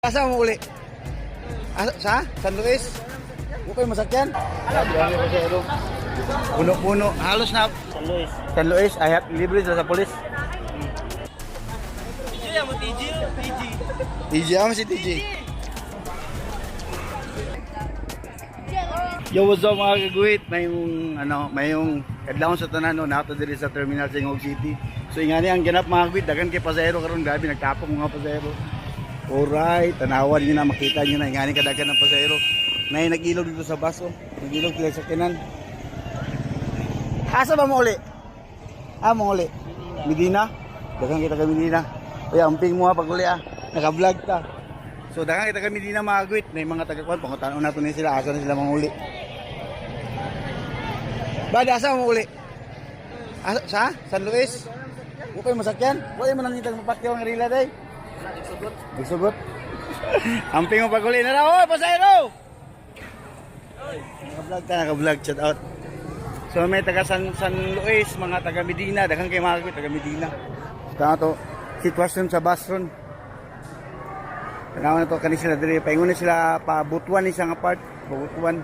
Asa mo uli? Asa, sa? San Luis? Huwag kayo masakyan? Puno-puno. Halos na. San Luis. San Luis, ay libre sila sa polis. Yan mo, TG. TG. TJ, ako si TJ. Yo, what's up mga kagwit? May yung, ano, may yung kadlawon sa tanan, no, nato diri sa terminal sa Ingog City. So, ingani ang ganap mga kagwit, dagan kay pasahero karon grabe, nagtapong mga pasahero. Alright, tanawan nyo na, makita nyo na, ingani kadagan ng pasahero. Nay, nag-ilog dito sa baso, nag-ilog sila sa kinan. Asa ba mo uli? Ah, mo uli? Medina? Dagan kita kay Medina. Uy, amping mo ha pag uli ah. Naka-vlog ta. So, dagan kita kay Medina mga kagwit. May mga taga-kwan, pangutanong nato na sila, asa na sila mga uli. Bada, asa mo uli? Asa, sa? San Luis? Huwag kayo masakyan? Huwag mo nang itang mapakyaw ang rila day. Nagsugot. Amping mo pag uli na raw. Oh, pasayro! Naka-vlog ka, naka-vlog. Shout out. So may taga San, San Luis, mga taga Medina, daghang kay mga taga Medina. Ito to, sitwasyon sa bus ron. Tanawan na to kani sila diri, paingon sila pa butuan ni isang apart, butuan.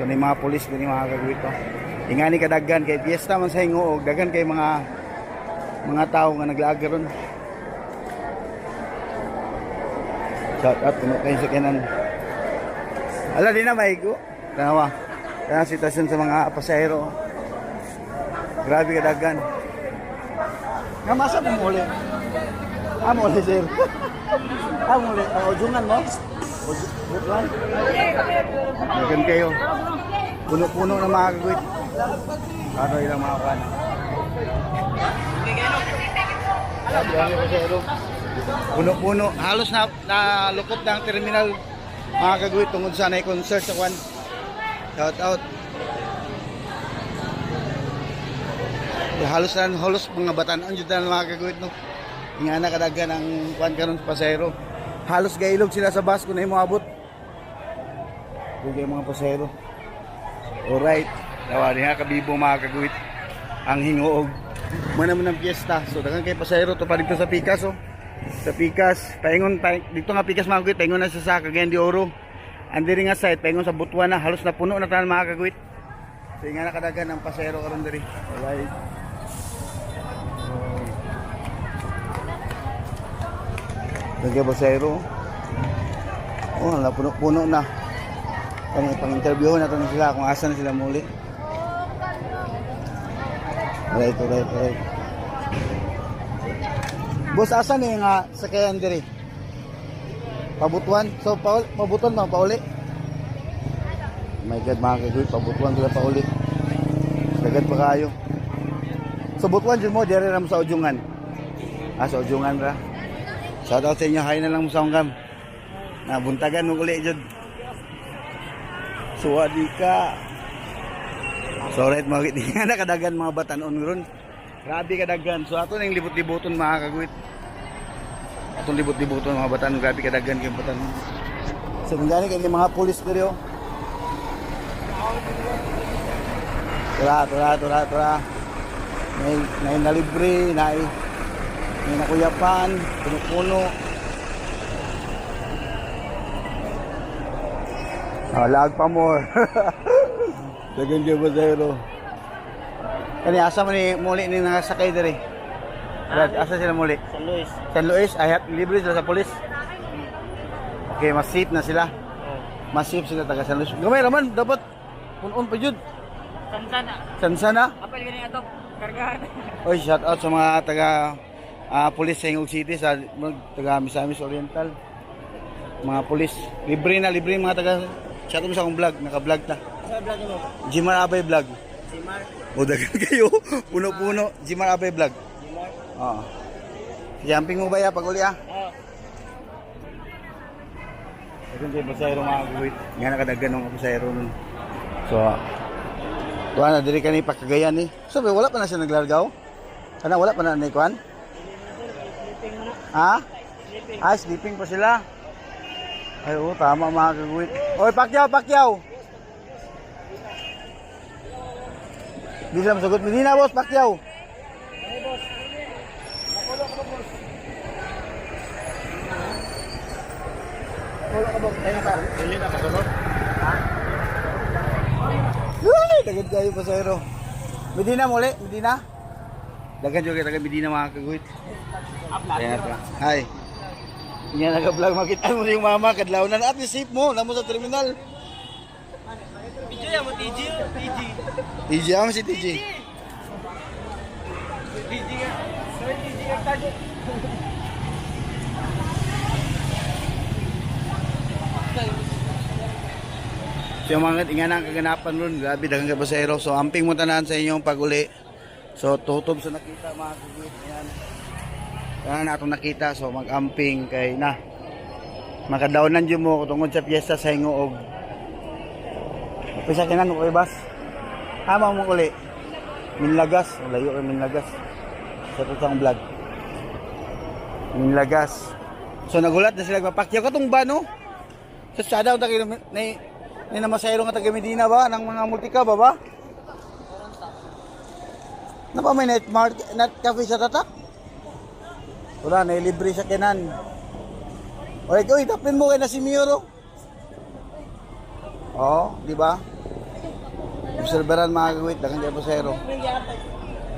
So ni mga pulis ni mga kagwit to. Ingani kadaghan kay piyesta man sa hingo, daghan kay mga mga tao nga naglaag ron. Shout out puno kayo sa kanan. Ala di na maigo. Tanawa. Kaya sitwasyon sa mga pasahero. Grabe kadagan. Nga masa mo muli? Ah, muli sir. ah, muli. Ang ujungan mo? Ujungan? Dagan kayo. Puno-puno na mga kagwit. Para ilang mga kan. Grabe ang pasahero. Puno-puno. Halos na, na lukot na ang terminal mga kagwit tungod sa na concert sa kwan. Shout out. Halos na halos mga batanon jud na mga kagwit no. Nga na kadagan ang kwan karon sa pasahero. Halos gailog sila sa bus kung na abot. Dugay mga pasahero. Alright. Dawa diha kabibo mga kagwit. Ang hingoog. Mana man ang piyesta. So dagan kay pasahero to pa dito sa Pikas oh. Sa Pikas, paingon pa dito nga Pikas mga kagwit, paingon na sa Cagayan de Oro. Andiri nga site, paingon sa Butuan na, halos na puno na tanan mga kagwit. So nga nakadagan ng pasahero karon diri. Alright. Lagay pasahero. Oh, ala puno-puno na. Kani pang interview na to sila kung asa na sila muli. Alright, alright, alright. Boss, asa ni nga sakayan diri? Pabutuan? So, pa, pabutuan ba? Pauli? Oh my God, mga kagawin, pabutuan sila pauli. Dagat pa kayo. So, butuan dyan mo, diri ram sa ujungan. Ah, sa ujungan ra. Shout out sa inyo, hi na lang mo sa unggam. Nabuntagan mo uli dyan. Suwadi ka. So, right, mga nakadagan mga batanon ron. Grabe kadagan. So, ato na yung libot-liboton mga kagawit. Atong libot-liboton mga batanon. Grabe kadagan yung batanon. So, nangyari kayo mga pulis diri oh. Tura, tura, tura, tura. May, may nalibre, may, may nakuyapan, puno-puno. Ah, lag pa more. Dagan dyan ba zero? Kani asa man ni muli ni nakasakay diri? Brad, asa sila muli? San Luis. San Luis, ay libre sila sa polis. Okay, mas safe na sila. Oh. Mas safe sila taga San Luis. Gamay raman, dapat punon pa jud. Sansana. Sansana. Apel ganyan ato. Kargahan. Oy, shout out sa mga taga ah, pulis sa Ingog City sa taga Misamis Oriental. Mga pulis, libre na libre mga taga Shout out sa akong vlog, naka-vlog ta. Sa vlog mo. Jimar Abay vlog. Si Mark. O dagan kayo, puno-puno. Jimar Abay vlog. Oo. Jumping mo ba ya pag uli ah? Oh. Ito yung pasayro mga kuwit. Nga nakadagan ng pasayro nun. So, tuwa na, diri ka ni pakagayan ni. Sabi, wala pa na siya naglargaw? Kana, wala pa na ni na. Ha? Sleeping. Ah, sleeping pa sila. Ay, oo, tama mga kagwit. Oy, pakyaw, pakyaw! Di sila masagot. Hindi na, boss, pakyaw. Wala ka bang tayo ka? Hindi na kasunod. Uy! Dagad kayo pa sa'yo. Medina muli, Medina. Dagan juga taga Medina mga kaguit. Ayan ito. Ah. Hi. Niya nag-vlog makita mo yung mama kadlawnan at isip mo namo sa terminal. TJ mo TJ, TJ. TJ mo si TJ. TJ. TJ. TJ. So mga nga nang kaganapan ron, grabe dagang ka pasero. So amping mo tanan sa inyong paguli. So tutob sa nakita mga kaguit. Ayan. Kaya na itong nakita, so mag-amping kay na. Makadawnan dyan mo tungkol sa piyesta sa ingo og Pisa kinan ko bas. Tama mo uli. Minlagas, layo kay Minlagas. Sa tutang vlog. Minlagas. So nagulat na sila mapakyaw katong ba no? Sa sada ta kay na ni na masayro nga taga Medina ba nang mga multika ba ba? Napa may night market, night cafe sa tatak? Wala, na libre sa kinan. O ikaw, itapin mo kay na si Miyoro. Oo, di ba? Observeran mga kagawit, dakan kay Pasero.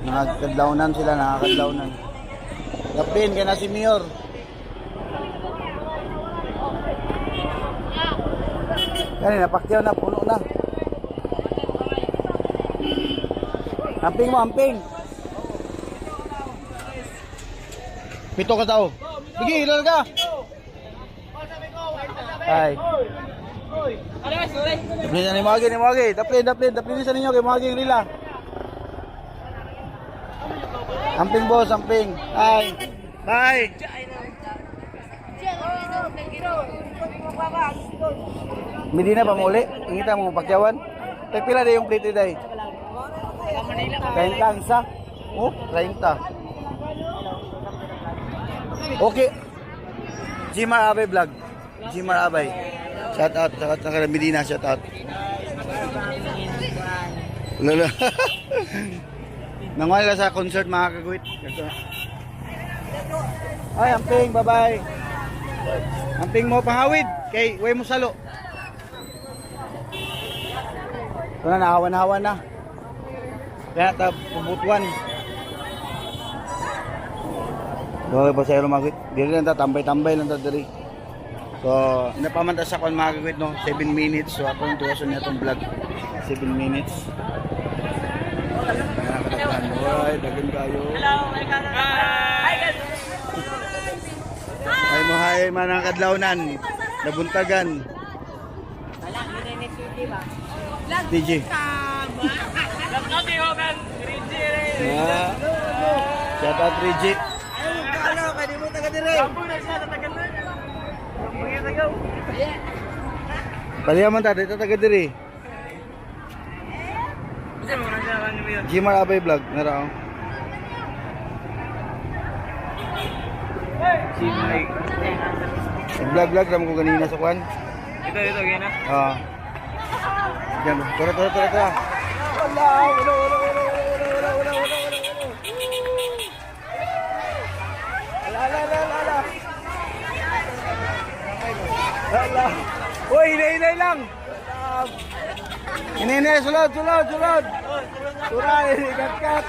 Nakakadlawnan sila, nakakadlawnan. Tapin kay na si Mayor. Kani napakyaw na, puno na. Amping mo, amping. Pito ka tao. Sige, ilan ka? Ay. Daplin na ni Magi, ni Magi. Daplin, daplin, daplin sa ninyo kay Magi ang rila. Amping boss, amping. Ay. Bye. Medina pa muli. Ingita mo pakyawan. Tay pila na yung plate day. 30 ang isa. Oh, 30. Okay. Jimar Abay vlog. Jimar Abay. Shout out, shout out sa kanila Medina, shout out. Lala. Nangwala sa concert mga kagwit. Ay, amping, bye-bye. Amping mo pangawid kay way mo salo. Ito na, nahawan-hawan na. Kaya ta pubutuan. Okay pa sa ero magwit. Dili lang ta tambay-tambay lang ta diri. So, napamanta sa kon magwit no, 7 minutes. So, ako yung tuwason niya itong vlog. 7 minutes. Alright, dagan kayo. Hello, my God. Hi, guys. Ay mo hay manang kadlawnan. Nabuntagan. Wala, hindi TG ba? DJ. Shout out Rigi. Ano, pwede mo taga dire. Baliya man ta, dito taga dire. Gimar Abay Vlog, naraw. Si Mike. Oh. Vlog-vlog ram ko ganina sa kwan. Ito, ito, gina. Oo. Diyan, tara tara tara tara. Wala, wala, wala, wala, wala, wala, wala, wala, wala, wala. Ala, ala, ala, ala, ala. Uy, hinay, hinay lang. Hinay, hinay, sulod, sulod, sulod. Turay, kat, kat.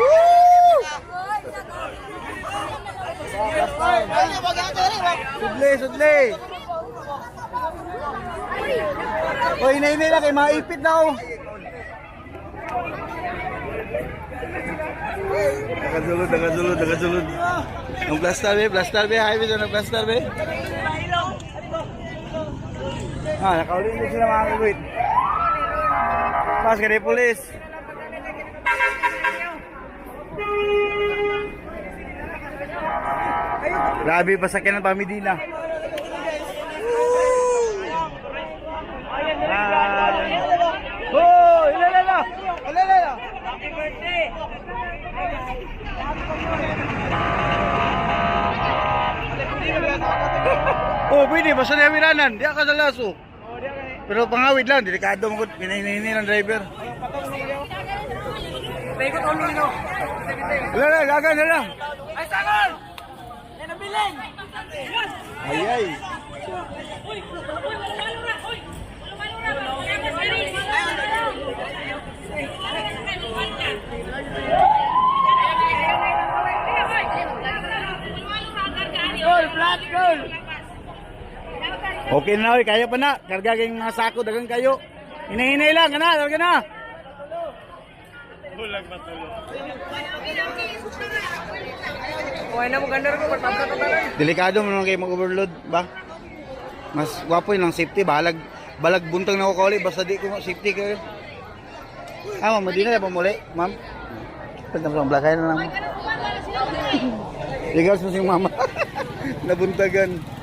Woo! Sudli, sudli. O, hinay-hinay na kay mga ipit na ako. Nakasulod, nakasulod, nakasulod. Ang plaster be, plaster be, highway doon ang plaster be. Ah, nakaulit na sila mga kagawit. Mas ka pulis. Grabe, pasakyan ng pamidina. Grabe, Oh, pwede basta di amiranan, di ka dalaso. Oh, di ka. Pero pangawid lang, delikado mo pinahinihingi ng driver. Paikot on nino. Wala na, gaga na lang. Ay, sagol! Yan ang bilin! Ay, ay. Uy, malura, uy! Malura, malura! Ay, malura! Okay na oy, kaya pa na. Karga kayong mga sako dagang kayo. Hinahinay lang, kana, karga na. Kuha na mo ganda rin ko, matapos ka na rin. Delikado mo naman kayo mag-overload ba? Mas wapo yun lang safety, balag balag buntang na ko kauli, basta di ko safety kayo. Ah, ma'am, di na pa muli, ma'am. Pagka lang blakay na lang. Ligaw sa siyang mama. Nabuntagan.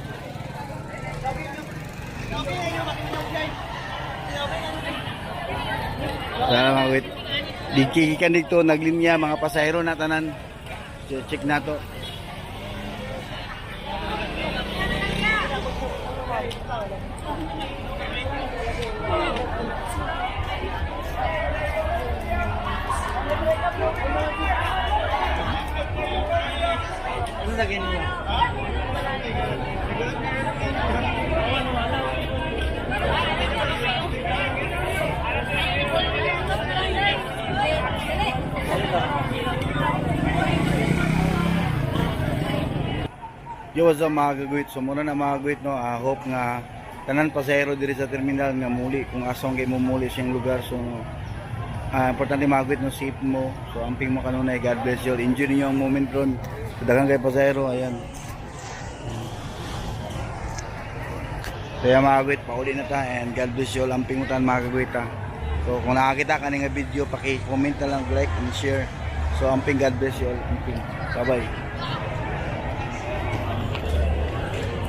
Sana mga wait. Di kikikan dito, naglinya mga pasahero na tanan. Check na to. Ano lagyan niya? Yo, up mga kagwit? So muna na mga kagwit, no? I hope nga tanan pasahero diri sa terminal nga muli kung asong kay mo muli siyang lugar. So ah, importante mga kagwit, no? Safe mo. So amping mo kanunay. God bless you. Enjoy niyo ang moment ron. So, daghang kay pasahero. Ayan. Kaya mga kagwit, pauli na ta. And God bless you. Amping mo tan mga kagwit, ha? So kung nakakita ka nga video, paki-comment na lang, like and share. So amping God bless you all. Amping. Bye-bye.